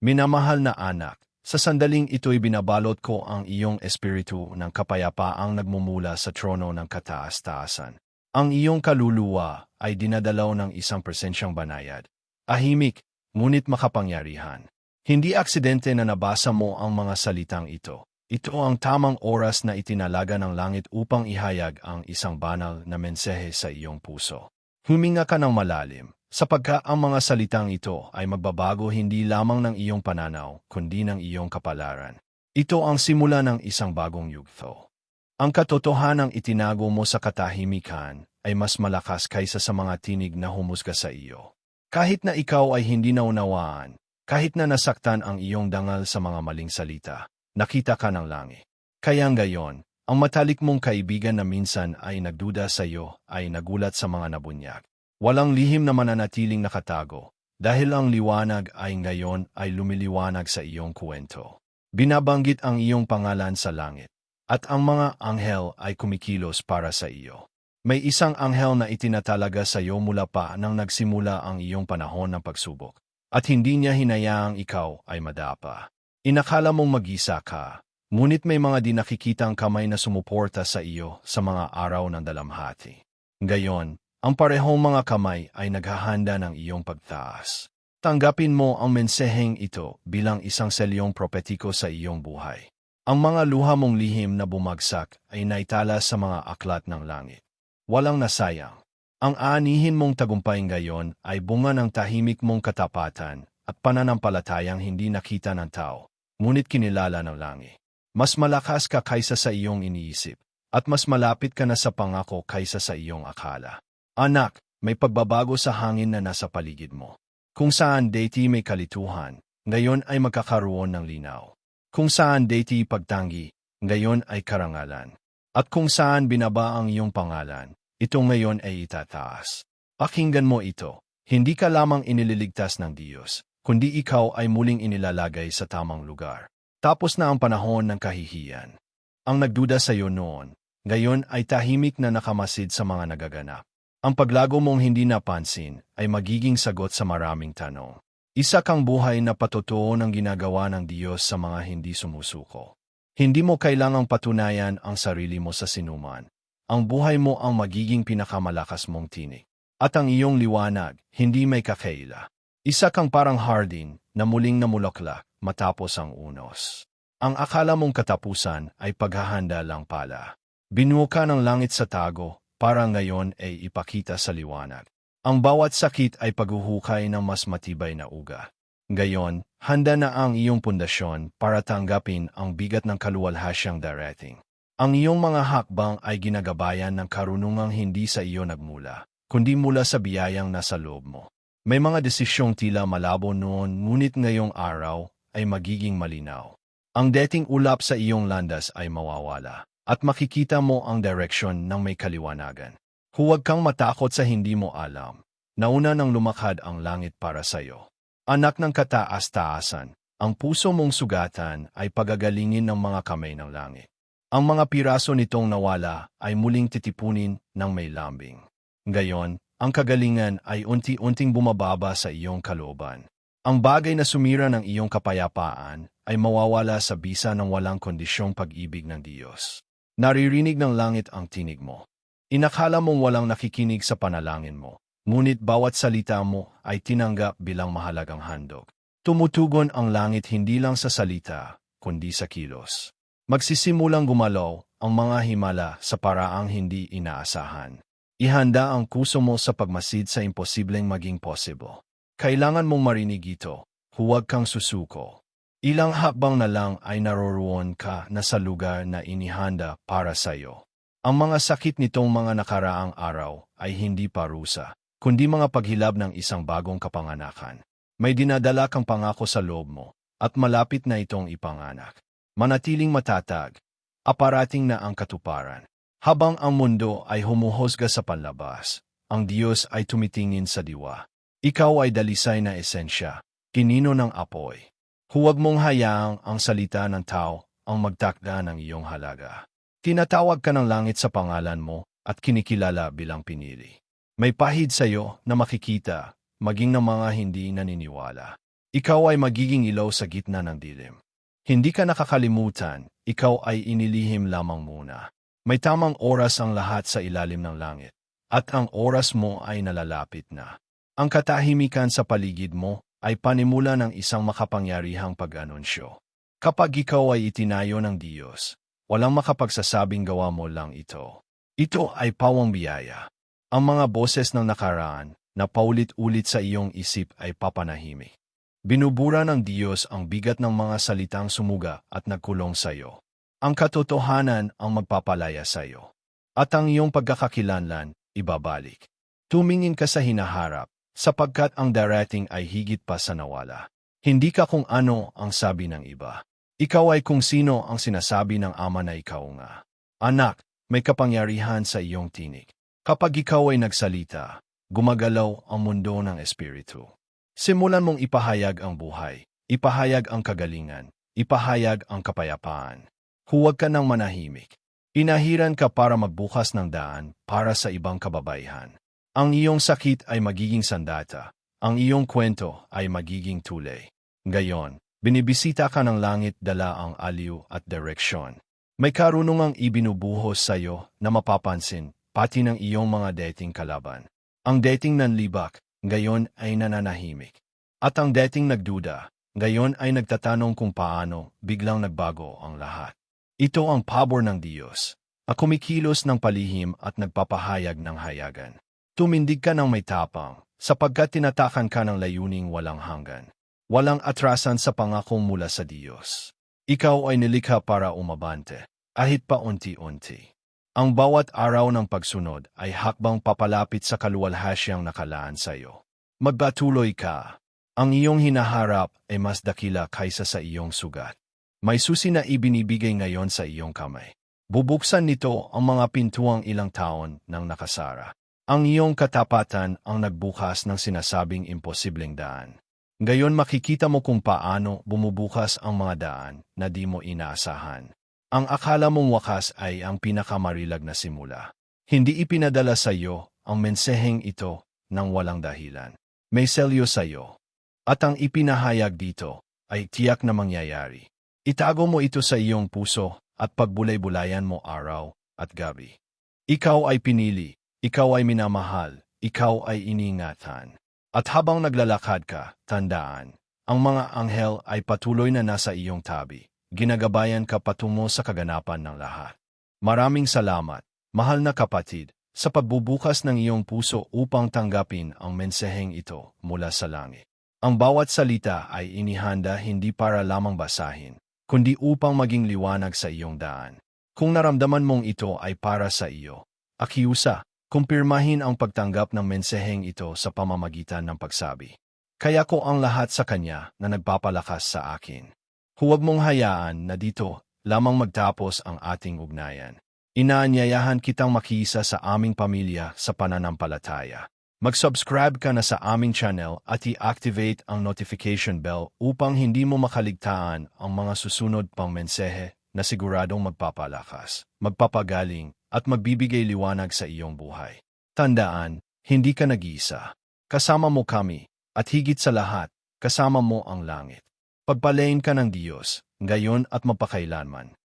Minamahal na anak, sa sandaling ito'y binabalot ko ang iyong espiritu ng kapayapaang nagmumula sa trono ng kataas-taasan. Ang iyong kaluluwa ay dinadalaw ng isang presensyang banayad. Ahimik, ngunit makapangyarihan. Hindi aksidente na nabasa mo ang mga salitang ito. Ito ang tamang oras na itinalaga ng langit upang ihayag ang isang banal na mensahe sa iyong puso. Huminga ka ng malalim, sapagka ang mga salitang ito ay magbabago hindi lamang ng iyong pananaw, kundi ng iyong kapalaran. Ito ang simula ng isang bagong yugto. Ang katotohanang itinago mo sa katahimikan ay mas malakas kaysa sa mga tinig na humusga sa iyo. Kahit na ikaw ay hindi naunawaan, kahit na nasaktan ang iyong dangal sa mga maling salita, nakita ka ng langit. Kaya gayon, ang matalik mong kaibigan na minsan ay nagduda sa iyo ay nagulat sa mga nabunyag. Walang lihim na mananatiling nakatago, dahil ang liwanag ay ngayon ay lumiliwanag sa iyong kwento. Binabanggit ang iyong pangalan sa langit, at ang mga anghel ay kumikilos para sa iyo. May isang anghel na itinatalaga sa iyo mula pa nang nagsimula ang iyong panahon ng pagsubok at hindi niya hinayaang ikaw ay madapa. Inakala mong mag-isa ka, ngunit may mga di nakikitang kamay na sumuporta sa iyo sa mga araw ng dalamhati. Gayon, ang parehong mga kamay ay naghahanda ng iyong pagtaas. Tanggapin mo ang menseheng ito bilang isang selyong propetiko sa iyong buhay. Ang mga luha mong lihim na bumagsak ay naitala sa mga aklat ng langit. Walang nasayang. Ang aanihin mong tagumpay ngayon ay bunga ng tahimik mong katapatan at pananampalatayang hindi nakita ng tao, ngunit kinilala ng langit. Mas malakas ka kaysa sa iyong iniisip, at mas malapit ka na sa pangako kaysa sa iyong akala. Anak, may pagbabago sa hangin na nasa paligid mo. Kung saan dati may kalituhan, ngayon ay magkakaroon ng linaw. Kung saan dati pagtanggi, ngayon ay karangalan. At kung saan binaba ang iyong pangalan, ito ngayon ay itataas. Pakinggan mo ito, hindi ka lamang inililigtas ng Diyos, kundi ikaw ay muling inilalagay sa tamang lugar. Tapos na ang panahon ng kahihiyan. Ang nagduda sa iyo noon, ngayon ay tahimik na nakamasid sa mga nagaganap. Ang paglago mong hindi napansin ay magiging sagot sa maraming tanong. Isa kang buhay na patotoo ng ginagawa ng Diyos sa mga hindi sumusuko. Hindi mo kailangang patunayan ang sarili mo sa sinuman ang buhay mo ang magiging pinakamalakas mong tinig. At ang iyong liwanag, hindi may kakaila. Isa kang parang hardin na muling namulaklak matapos ang unos. Ang akala mong katapusan ay paghahanda lang pala. Binuo ka ng langit sa tago para ngayon ay ipakita sa liwanag. Ang bawat sakit ay paghuhukay ng mas matibay na uga. Gayon, handa na ang iyong pundasyon para tanggapin ang bigat ng kaluwalhasyang darating. Ang iyong mga hakbang ay ginagabayan ng karunungang hindi sa iyo nagmula, kundi mula sa biyayang nasa loob mo. May mga desisyong tila malabo noon ngunit ngayong araw ay magiging malinaw. Ang dating ulap sa iyong landas ay mawawala, at makikita mo ang direksyon ng may kaliwanagan. Huwag kang matakot sa hindi mo alam. Nauna nang lumakad ang langit para sa iyo. Anak ng kataas-taasan, ang puso mong sugatan ay pagagalingin ng mga kamay ng langit. Ang mga piraso nitong nawala ay muling titipunin ng may lambing. Gayon, ang kagalingan ay unti-unting bumababa sa iyong kalooban. Ang bagay na sumira ng iyong kapayapaan ay mawawala sa bisa ng walang kondisyong pag-ibig ng Diyos. Naririnig ng langit ang tinig mo. Inakala mong walang nakikinig sa panalangin mo, ngunit bawat salita mo ay tinanggap bilang mahalagang handog. Tumutugon ang langit hindi lang sa salita, kundi sa kilos. Magsisimulang gumalaw ang mga himala sa paraang hindi inaasahan. Ihanda ang kuso mo sa pagmasid sa imposibleng maging possible. Kailangan mong marinig ito, huwag kang susuko. Ilang hakbang na lang ay naroroon ka na sa lugar na inihanda para sa iyo. Ang mga sakit nitong mga nakaraang araw ay hindi parusa, kundi mga paghilab ng isang bagong kapanganakan. May dinadala kang pangako sa loob mo, at malapit na itong ipanganak manatiling matatag, aparating na ang katuparan. Habang ang mundo ay humuhosga sa panlabas, ang Diyos ay tumitingin sa diwa. Ikaw ay dalisay na esensya, kinino ng apoy. Huwag mong hayaang ang salita ng tao ang magtakda ng iyong halaga. Tinatawag ka ng langit sa pangalan mo at kinikilala bilang pinili. May pahid sa iyo na makikita, maging ng mga hindi naniniwala. Ikaw ay magiging ilaw sa gitna ng dilim. Hindi ka nakakalimutan, ikaw ay inilihim lamang muna. May tamang oras ang lahat sa ilalim ng langit, at ang oras mo ay nalalapit na. Ang katahimikan sa paligid mo ay panimula ng isang makapangyarihang pag-anunsyo. Kapag ikaw ay itinayo ng Diyos, walang makapagsasabing gawa mo lang ito. Ito ay pawang biyaya. Ang mga boses ng nakaraan na paulit-ulit sa iyong isip ay papanahimik. Binubura ng Diyos ang bigat ng mga salitang sumuga at nagkulong sa iyo. Ang katotohanan ang magpapalaya sa iyo. At ang iyong pagkakakilanlan, ibabalik. Tumingin ka sa hinaharap, sapagkat ang darating ay higit pa sa nawala. Hindi ka kung ano ang sabi ng iba. Ikaw ay kung sino ang sinasabi ng ama na ikaw nga. Anak, may kapangyarihan sa iyong tinig. Kapag ikaw ay nagsalita, gumagalaw ang mundo ng Espiritu. Simulan mong ipahayag ang buhay, ipahayag ang kagalingan, ipahayag ang kapayapaan. Huwag ka nang manahimik. Inahiran ka para magbukas ng daan para sa ibang kababaihan. Ang iyong sakit ay magiging sandata, ang iyong kwento ay magiging tulay. Gayon, binibisita ka ng langit dala ang aliw at direksyon. May karunungang ibinubuhos sa iyo na mapapansin, pati ng iyong mga dating kalaban. Ang dating nanlibak, gayon ay nananahimik. At ang dating nagduda, gayon ay nagtatanong kung paano biglang nagbago ang lahat. Ito ang pabor ng Diyos, na kumikilos ng palihim at nagpapahayag ng hayagan. Tumindig ka ng may tapang, sapagkat tinatakan ka ng layuning walang hanggan. Walang atrasan sa pangakong mula sa Diyos. Ikaw ay nilikha para umabante, ahit pa unti-unti. Ang bawat araw ng pagsunod ay hakbang papalapit sa kaluwalhasyang nakalaan sa iyo. Magbatuloy ka. Ang iyong hinaharap ay mas dakila kaysa sa iyong sugat. May susi na ibinibigay ngayon sa iyong kamay. Bubuksan nito ang mga pintuang ilang taon ng nakasara. Ang iyong katapatan ang nagbukas ng sinasabing imposibleng daan. Ngayon makikita mo kung paano bumubukas ang mga daan na di mo inaasahan. Ang akala mong wakas ay ang pinakamarilag na simula. Hindi ipinadala sa iyo ang menseheng ito ng walang dahilan. May selyo sa iyo. At ang ipinahayag dito ay tiyak na mangyayari. Itago mo ito sa iyong puso at pagbulay-bulayan mo araw at gabi. Ikaw ay pinili, ikaw ay minamahal, ikaw ay iningatan. At habang naglalakad ka, tandaan, ang mga anghel ay patuloy na nasa iyong tabi ginagabayan ka patungo sa kaganapan ng lahat. Maraming salamat, mahal na kapatid, sa pagbubukas ng iyong puso upang tanggapin ang mensaheng ito mula sa langit. Ang bawat salita ay inihanda hindi para lamang basahin, kundi upang maging liwanag sa iyong daan. Kung naramdaman mong ito ay para sa iyo, akiusa, kumpirmahin ang pagtanggap ng mensaheng ito sa pamamagitan ng pagsabi. Kaya ko ang lahat sa kanya na nagpapalakas sa akin. Huwag mong hayaan na dito lamang magtapos ang ating ugnayan. Inaanyayahan kitang makisa sa aming pamilya sa pananampalataya. Mag-subscribe ka na sa aming channel at i-activate ang notification bell upang hindi mo makaligtaan ang mga susunod pang mensehe na siguradong magpapalakas, magpapagaling at magbibigay liwanag sa iyong buhay. Tandaan, hindi ka nag-iisa. Kasama mo kami at higit sa lahat, kasama mo ang langit. Pagpalain ka ng Diyos, ngayon at mapakailanman.